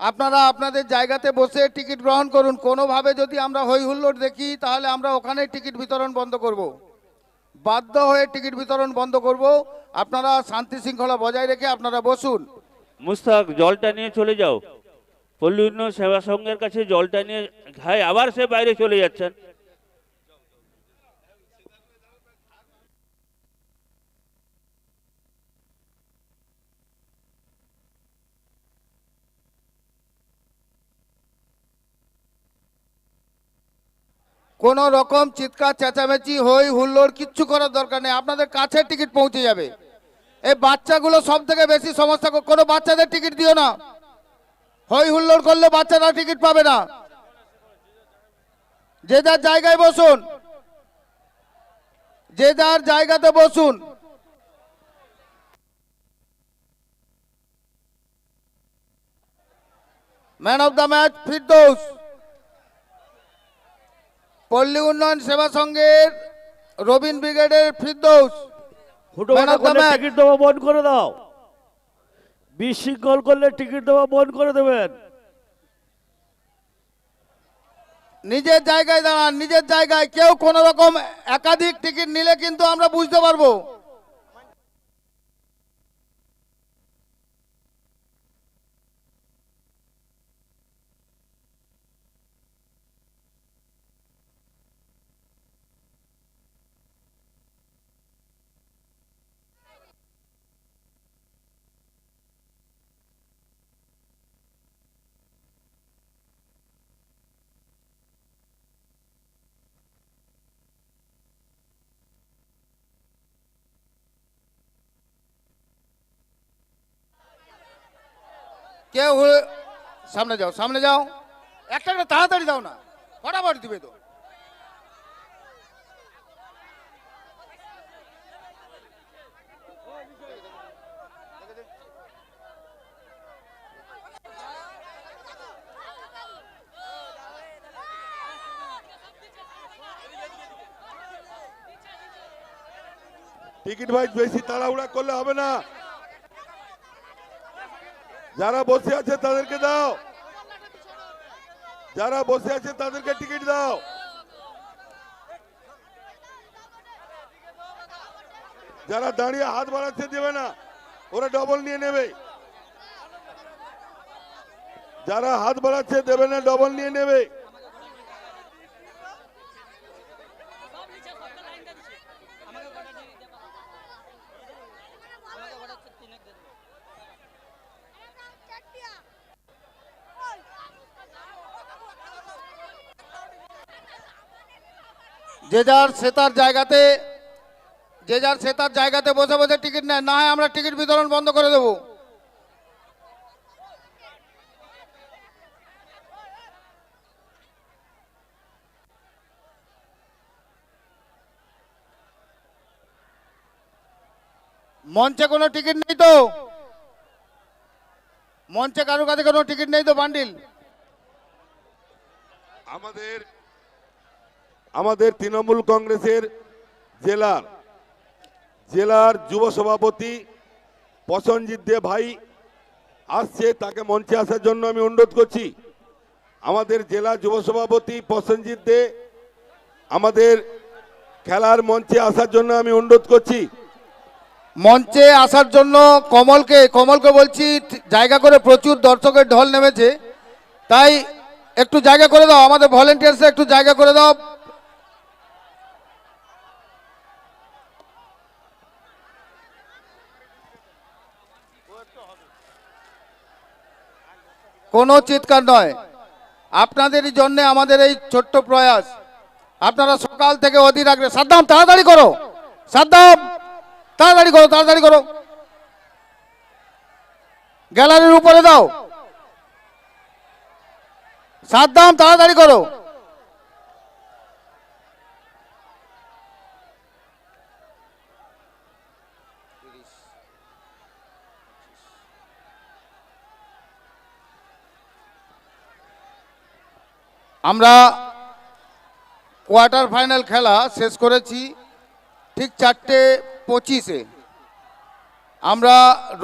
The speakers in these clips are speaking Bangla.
আপনারা আপনাদের জায়গাতে বসে টিকিট গ্রহণ করুন। কোনোভাবে যদি আমরা হই হুল্লোড় দেখি, তাহলে আমরা ওখানে টিকিট বিতরণ বন্ধ করব। বাধ্য হয়ে টিকিট বিতরণ বন্ধ করব। আপনারা শান্তি শৃঙ্খলা বজায় রেখে আপনারা বসুন। মুস্তাক, জলটা নিয়ে চলে যাও। পল্লী সেবা সংঘের কাছে জলটা নিয়ে ভাই আবার সে বাইরে চলে যাচ্ছেন। কোনো রকম চিৎকার, চেঁচামেচি হই হুল্লোড় কিচ্ছু করার দরকার নেই। আপনাদের কাছে টিকিট পৌঁছে যাবে। এই বাচ্চাগুলো সব থেকে বেশি সমস্যা কোনো বাচ্চাদের টিকিট দিও না। হই হুল্লোড় করলে বাচ্চারা টিকিট পাবে না। যে যার জায়গায় বসুন। যে যার জায়গাতে বসুন। Man of the match Firdous পল্লী উন্নয়ন সেবা সংঘের রবিন ব্রিগেডের ফিরদৌস. টিকিট দেওয়া বন্ধ করে দাও। বিশৃঙ্খল করলে টিকিট দেওয়া বন্ধ করে দেবেন। নিজের জায়গায় দাঁড়ান নিজের জায়গায় কেউ কোনো রকম একাধিক টিকিট নিলে কিন্তু আমরা বুঝতে পারব। কেউ সামনে যাও সামনে যাও। একটা একটা তাড়াতাড়ি দাও না। ফটাফট দিবে তো। টিকিট ভাই, বেশি তাড়াহুড়া করলে হবে না। যারা বসে আছে তাদেরকে দাও। যারা বসে আছে তাদেরকে টিকিট দাও। যারা দাঁড়িয়ে হাত বাড়াচ্ছে দেবে না, ওরা ডবল নিয়ে নেবে। যারা হাত বাড়াচ্ছে দেবে না ডবল নিয়ে নেবে। যে যার সে তার জায়গাতে, যে যার সে তার জায়গাতে বসে বসে টিকিট নেয়, না হয় আমরা টিকিট বিতরণ বন্ধ করে দেবো। মঞ্চে কোনো টিকিট নেই তো? মঞ্চে কারও কাছে কোনো টিকিট নেই তো, বান্ডিল? আমাদের আমাদের তৃণমূল কংগ্রেসের জেলার জেলার যুব সভাপতি প্রসঞ্জিৎ দে ভাই আসছে, তাকে মঞ্চে আসার জন্য আমি অনুরোধ করছি। আমাদের জেলা যুব সভাপতি প্রসঞ্জিৎ দে আমাদের খেলার মঞ্চে আসার জন্য আমি অনুরোধ করছি। মঞ্চে আসার জন্য কমলকে কমলকে বলছি, জায়গা করে প্রচুর দর্শকের ঢল নেমেছে। তাই একটু জায়গা করে দাও, আমাদের ভলেন্টিয়ার্সে একটু জায়গা করে দাও। কোনো চিৎকার নয়। আপনাদের জন্য আমাদের এই ছোট্ট প্রয়াস। আপনারা সকাল থেকে অধীর আগ্রহে সাদ্দাম, তাড়াতাড়ি করো। সাদ্দাম, তাড়াতাড়ি করো তাড়াতাড়ি করো। গ্যালারির উপরে দাও। সাদ্দাম, তাড়াতাড়ি করো। আমরা কোয়ার্টার ফাইনাল খেলা শেষ করেছি ঠিক চারটে পঁচিশে। আমরা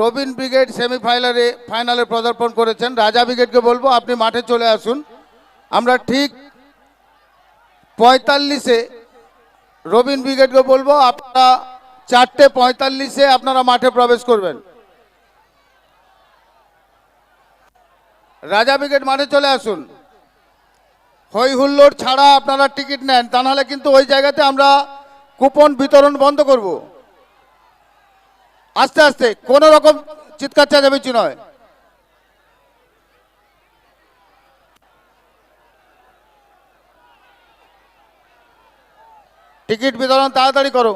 রবিন ব্রিগেড সেমিফাইনালে ফাইনালে পদার্পণ করেছেন। রাজা ব্রিগেডকে বলব, আপনি মাঠে চলে আসুন। আমরা ঠিক পঁয়তাল্লিশে রবিন ব্রিগেডকে বলব, আপনারা চারটে পঁয়তাল্লিশে আপনারা মাঠে প্রবেশ করবেন। রাজা ব্রিগেড মাঠে চলে আসুন। হই হুল্লোড় ছাড়া আপনারা টিকিট নেন, তা নাহলে কিন্তু ওই জায়গাতে আমরা কুপন বিতরণ বন্ধ করব। আস্তে আস্তে, কোনো রকম চিৎকার চেঁচামেচি নয়। টিকিট বিতরণ তাড়াতাড়ি করো।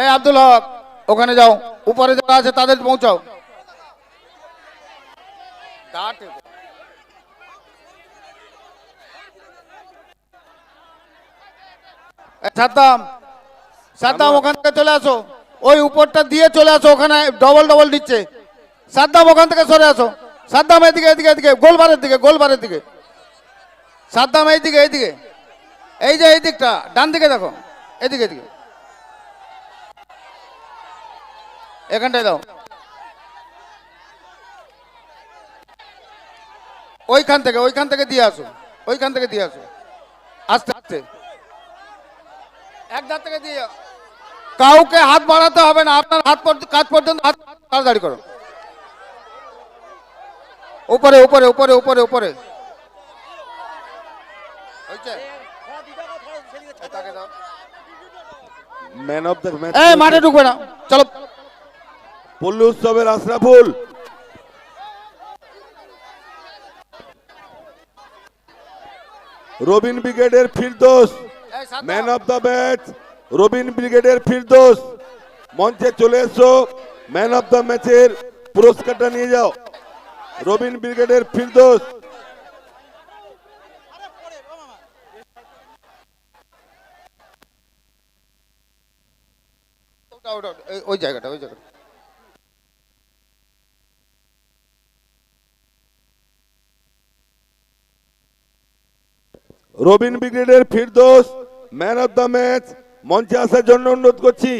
এই আব্দুল হক ওখানে যাও। উপরে যারা আছে তাদের পৌঁছাও। সাদ্দাম সাদ্দাম ওখান থেকে চলে আসো। ওই উপরটা দিয়ে চলে আসো ওখানে ডবল ডবল দিচ্ছে। সাদ্দাম ওখান থেকে সরে আসো। সাদ্দাম এদিকে এদিকে এদিকে গোলবারের দিকে গোলবারের দিকে। সাদ্দাম এইদিকে এইদিকে। এই যে, এই দিকটা, ডান দিকে দেখো। এদিকে এদিকে। এখানটায় দাও। ওইখান থেকে ওইখান থেকে দিয়ে আসো। ওইখান থেকে দিয়ে আসো। আস্তে আস্তে। এক ধার থেকে দিয়ে কাউকে হাত বাড়াতে হবে না। আপনার হাত কাজ পর্যন্ত হাত তাড়াতাড়ি করো। উপরে উপরে উপরে উপরে উপরে। হয়েছে? ম্যান অফ দ্য ম্যাচ এই মাঠে ঢুকবে না। চলো। পল্লী উৎসবের আশরাফুল। রবিন ব্রিগেডের Firdous. Man of the match Robin ব্রিগেডের ফিরদোস। মঞ্চে চলে এসো। ম্যান অফ দ্য ম্যাচের পুরস্কারটা নিয়ে যাও। রবিন ব্রিগেডের ফিরদোস। ওই জায়গাটা রবিন ব্রিগেডের Firdous man of the match মঞ্চে আসার জন্য অনুরোধ করছি।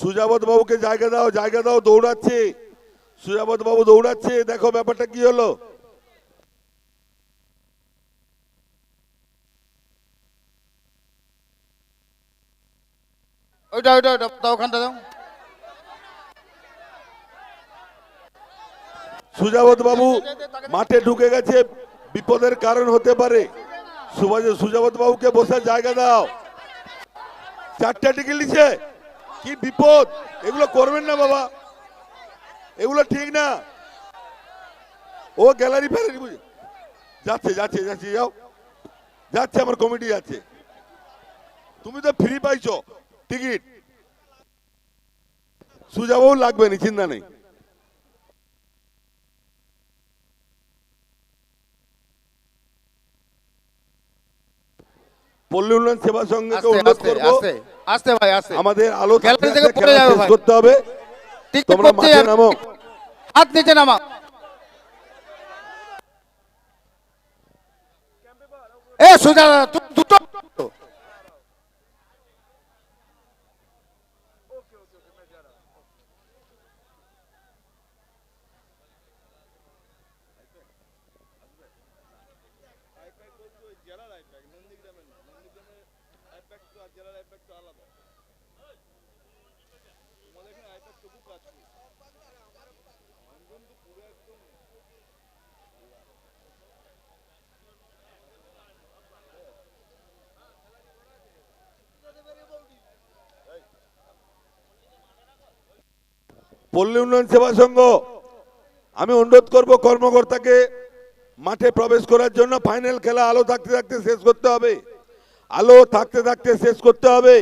সুজাবত বাবুকে জায়গা দাও জায়গা দাও দৌড়াচ্ছে। সুজাবত বাবু দৌড়াচ্ছে দেখো ব্যাপারটা কি হলো। ওইটা ওইটা ওইটা দাও ওখানটা দাও। সুজাবত বাবু মাঠে ঢুকে গেছে বিপদের কারণ হতে পারে। সুজাবত বাবুকে বসার জায়গা দাও। চারটা টিকিট নিচ্ছে? কি বিপদ? এগুলো করবেন না বাবা। এগুলো ঠিক না। ও গ্যালারি ফ্যালারি বুঝে যাচ্ছে যাচ্ছে যাচ্ছে যাও। যাচ্ছে আমার কমিটি যাচ্ছে। তুমি তো ফ্রি পাইছো। টিকিট সুজাবাবু লাগবে না চিন্তা নেই। পল্লী উন্নয়ন সেবা সংঘকে অনুরোধ করব। আস্তে ভাই আস্তে। আমাদের আলো গ্যালারি থেকে পড়ে যাবে ভাই। করতে হবে। ঠিক তোমরা মাঠে নামো। হাত নিচে নামা। এ সুজা তু- দুটো পল্লী উন্নয়ন সেবা সংঘ, আমি অনুরোধ করব কর্মকর্তাকে মাঠে প্রবেশ করার জন্য ফাইনাল খেলা আলো থাকতে থাকতে শেষ করতে হবে। আলো থাকতে থাকতে শেষ করতে হবে।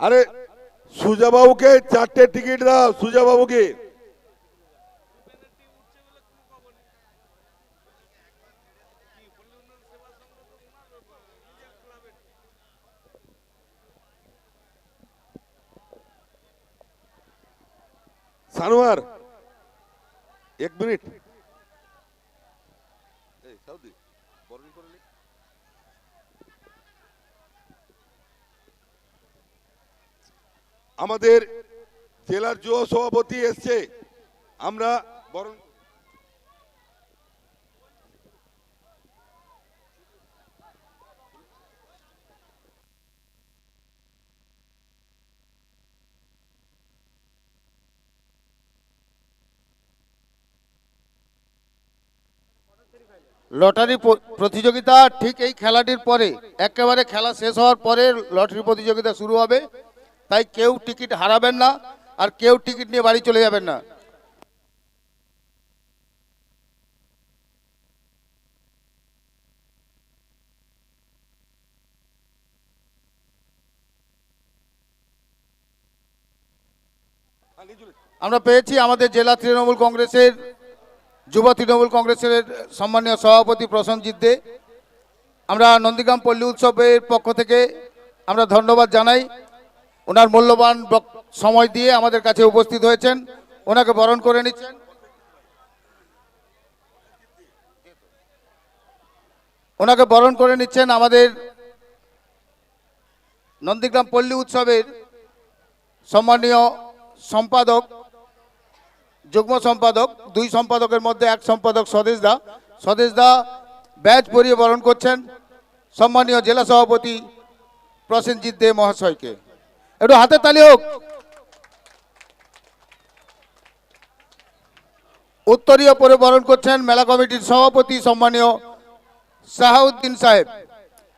আরে সুজা বাবুকে চারটে টিকিট দাও সুজা বাবুকে সানোয়ার এক মিনিট এই, সাউদি, বরং করে নে। আমাদের জেলার যুব সভাপতি এসছে। আমরা বরং লটারি প্রতিযোগিতা ঠিক এই খেলাটির পরে, একেবারে খেলা শেষ হওয়ার পরে লটারি প্রতিযোগিতা শুরু হবে। তাই কেউ টিকিট হারাবেন না আর কেউ টিকিট নিয়ে বাড়ি চলে যাবেন না। আমরা পেয়েছি আমাদের জেলা তৃণমূল কংগ্রেসের, যুব তৃণমূল কংগ্রেসের সম্মানীয় সভাপতি প্রসেনজিৎ দে। আমরা নন্দীগ্রাম পল্লী উৎসবের পক্ষ থেকে আমরা ধন্যবাদ জানাই। ওনার মূল্যবান সময় দিয়ে আমাদের কাছে উপস্থিত হয়েছেন। ওনাকে বরণ করে নিচ্ছেন ওনাকে বরণ করে নিচ্ছেন আমাদের নন্দীগ্রাম পল্লী উৎসবের সম্মানীয় সম্পাদক, যুগ্ম সম্পাদক, দুই সম্পাদকের মধ্যে এক সম্পাদক স্বদেশ দা স্বদেশ দা ব্যাচ পরিয়ে বরণ করছেন। সম্মানীয় জেলা সভাপতি প্রসেনজিৎ দে মহাশয়কে। একটু হাতে তালি হোক। উত্তরীয় পরে বরণ করছেন মেলা কমিটির সভাপতি সম্মানীয় সাহাউদ্দিন সাহেব।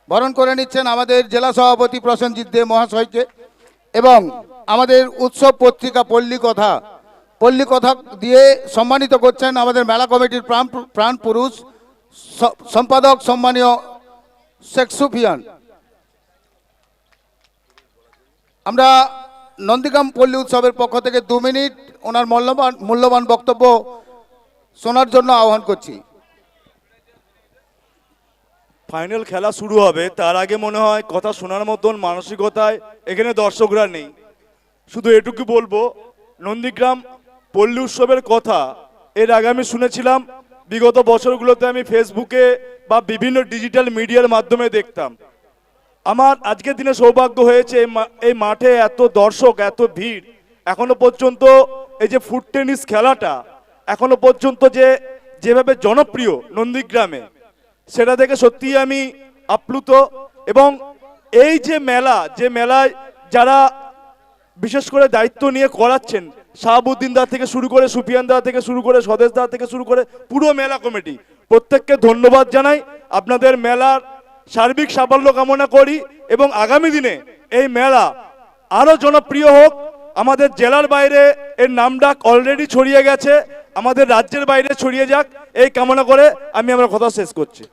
বরণ করে নিচ্ছেন আমাদের জেলা সভাপতি প্রসেনজিৎ দে মহাশয়কে এবং আমাদের উৎসব পত্রিকা পল্লী কথা পল্লী কথা দিয়ে সম্মানিত করছেন আমাদের মেলা কমিটির প্রাণ প্রাণ পুরুষ সম্পাদক সম্মানীয় শেখ সুফিয়ান। আমরা নন্দীগ্রাম পল্লী উৎসবের পক্ষ থেকে দু মিনিট ওনার মূল্যবান মূল্যবান বক্তব্য শোনার জন্য আহ্বান করছি। ফাইনাল খেলা শুরু হবে, তার আগে মনে হয় কথা শোনার মতন মানসিকতায় এখানে দর্শকরা নেই। শুধু এটুকু বলব, নন্দীগ্রাম পল্লী উৎসবের কথা এর আগে আমি শুনেছিলাম, বিগত বছরগুলোতে আমি ফেসবুকে বা বিভিন্ন ডিজিটাল মিডিয়ার মাধ্যমে দেখতাম। আমার আজকের দিনে সৌভাগ্য হয়েছে, এই মাঠে এত দর্শক, এত ভিড়। এখনও পর্যন্ত এই যে ফুট টেনিস খেলাটা, এখনও পর্যন্ত যে যেভাবে জনপ্রিয় নন্দীগ্রামে, সেটা দেখে সত্যিই আমি আপ্লুত। এবং এই যে মেলা, যে মেলায় যারা বিশেষ করে দায়িত্ব নিয়ে করাচ্ছেন, শাহাবুদ্দিন দা থেকে শুরু করে সুফিয়ান দা থেকে শুরু করে স্বদেশ দা থেকে শুরু করে পুরো মেলা কমিটি, প্রত্যেককে ধন্যবাদ জানাই। আপনাদের মেলার সার্বিক সাফল্য কামনা করি এবং আগামী দিনে এই মেলা আরও জনপ্রিয় হোক। আমাদের জেলার বাইরে এর নামডাক অলরেডি ছড়িয়ে গেছে। আমাদের রাজ্যের বাইরে ছড়িয়ে যাক। এই কামনা করে আমি আমার কথা শেষ করছি।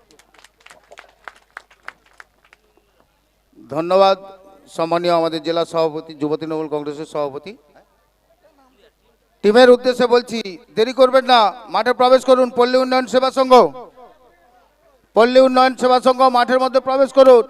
ধন্যবাদ সম্মানীয় আমাদের জেলা সভাপতি যুব তৃণমূল কংগ্রেসের সভাপতি। টিমের উদ্দেশ্যে বলছি, দেরি করবেন না, মাঠে প্রবেশ করুন, পল্লী উন্নয়ন সেবা সংঘ। পল্লী উন্নয়ন সেবা সংঘ মাঠের মধ্যে প্রবেশ করুন।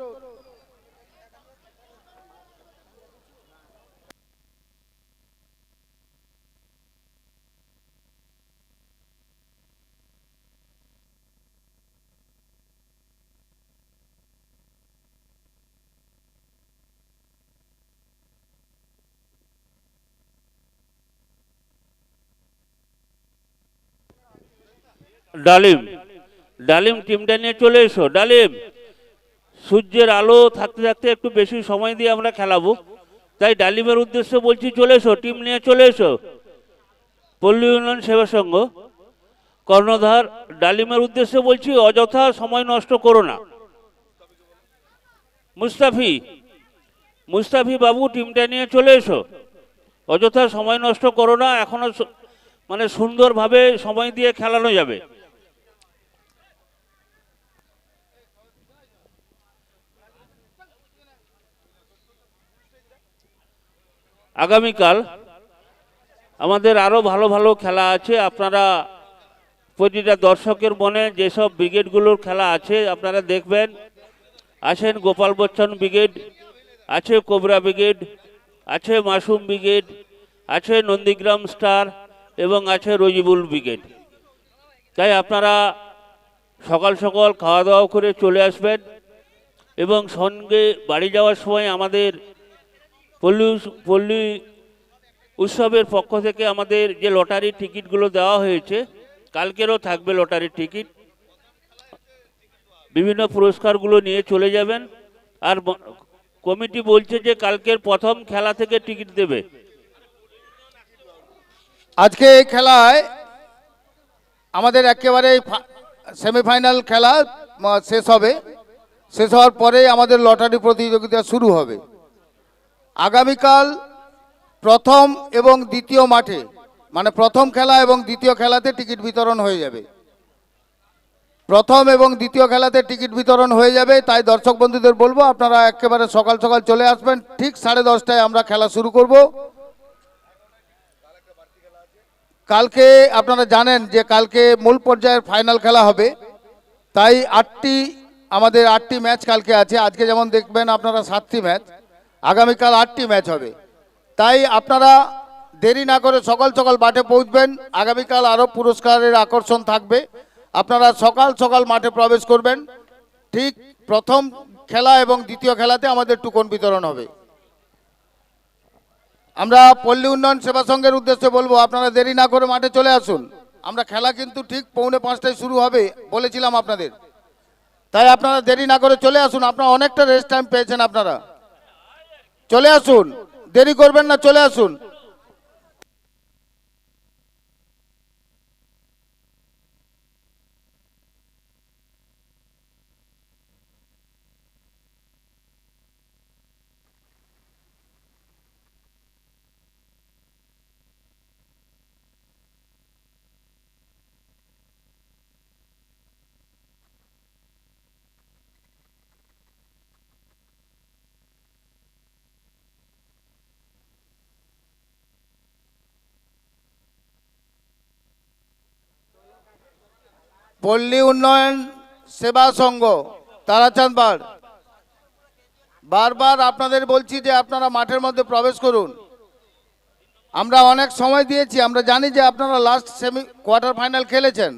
ডালিম। ডালিম টিমটা নিয়ে চলে এসো। ডালিম, সূর্যের আলো থাকতে থাকতে একটু বেশি সময় দিয়ে আমরা খেলাবো। তাই ডালিমের উদ্দেশ্যে বলছি, চলে এসো, টিম নিয়ে চলে এসো। পল্লী উন্নয়ন সেবা সংঘ কর্ণধার ডালিমের উদ্দেশ্যে বলছি, অযথা সময় নষ্ট করো না। মুস্তাফি মুস্তাফি বাবু, টিমটা নিয়ে চলে এসো। অযথা সময় নষ্ট করো না, এখনও মানে সুন্দরভাবে সময় দিয়ে খেলানো যাবে। আগামীকাল আমাদের আরও ভালো ভালো খেলা আছে। আপনারা প্রতিটা দর্শকের মনে যেসব ব্রিগেডগুলোর খেলা আছে আপনারা দেখবেন। আছেন গোপাল বচ্চন ব্রিগেড, আছে কোবরা ব্রিগেড, আছে মাসুম ব্রিগেড, আছে নন্দীগ্রাম স্টার এবং আছে রজিবুল ব্রিগেড। তাই আপনারা সকাল সকাল খাওয়া দাওয়া করে চলে আসবেন এবং সঙ্গে বাড়ি যাওয়ার সময় আমাদের পল্লী পল্লী উৎসবের পক্ষ থেকে আমাদের যে লটারির টিকিটগুলো দেওয়া হয়েছে, কালকেরও থাকবে লটারির টিকিট। বিভিন্ন পুরস্কারগুলো নিয়ে চলে যাবেন। আর কমিটি বলছে যে কালকের প্রথম খেলা থেকে টিকিট দেবে। আজকে এই খেলায় আমাদের একেবারে সেমিফাইনাল খেলা শেষ হবে। শেষ হওয়ার পরে আমাদের লটারি প্রতিযোগিতা শুরু হবে। আগামীকাল প্রথম এবং দ্বিতীয় মাঠে মানে প্রথম খেলা এবং দ্বিতীয় খেলাতে টিকিট বিতরণ হয়ে যাবে। প্রথম এবং দ্বিতীয় খেলাতে টিকিট বিতরণ হয়ে যাবে, তাই দর্শক বন্ধুদের বলব, আপনারা একেবারে সকাল সকাল চলে আসবেন। ঠিক সাড়ে দশটায় আমরা খেলা শুরু করব। কালকে আপনারা জানেন যে কালকে মূল পর্যায়ের ফাইনাল খেলা হবে, তাই আটটি, আমাদের আটটি ম্যাচ কালকে আছে। আজকে যেমন দেখবেন আপনারা সাতটি ম্যাচ। আগামীকাল আটটি ম্যাচ হবে। তাই আপনারা দেরি না করে সকাল সকাল মাঠে পৌঁছবেন। আগামীকাল আরও পুরস্কারের আকর্ষণ থাকবে। আপনারা সকাল সকাল মাঠে প্রবেশ করবেন। ঠিক প্রথম খেলা এবং দ্বিতীয় খেলাতে আমাদের টুকন বিতরণ হবে। আমরা পল্লী উন্নয়ন সেবা সংঘের উদ্দেশ্যে বলব, আপনারা দেরি না করে মাঠে চলে আসুন। আমরা খেলা কিন্তু ঠিক পৌনে পাঁচটায় শুরু হবে বলেছিলাম আপনাদের। তাই আপনারা দেরি না করে চলে আসুন। আপনারা অনেকটা রেস্ট টাইম পেয়েছেন আপনারা। চলে আসুন। দেরি করবেন না চলে আসুন। পল্লী উন্নয়ন সেবা সংঘ, তারাচাঁদ বাড় বারবার আপনাদের বলছি যে আপনারা মাঠের মধ্যে প্রবেশ করুন। আমরা অনেক সময় দিয়েছি, আমরা জানি যে আপনারা লাস্ট সেমি কোয়ার্টার ফাইনাল খেলেছেন।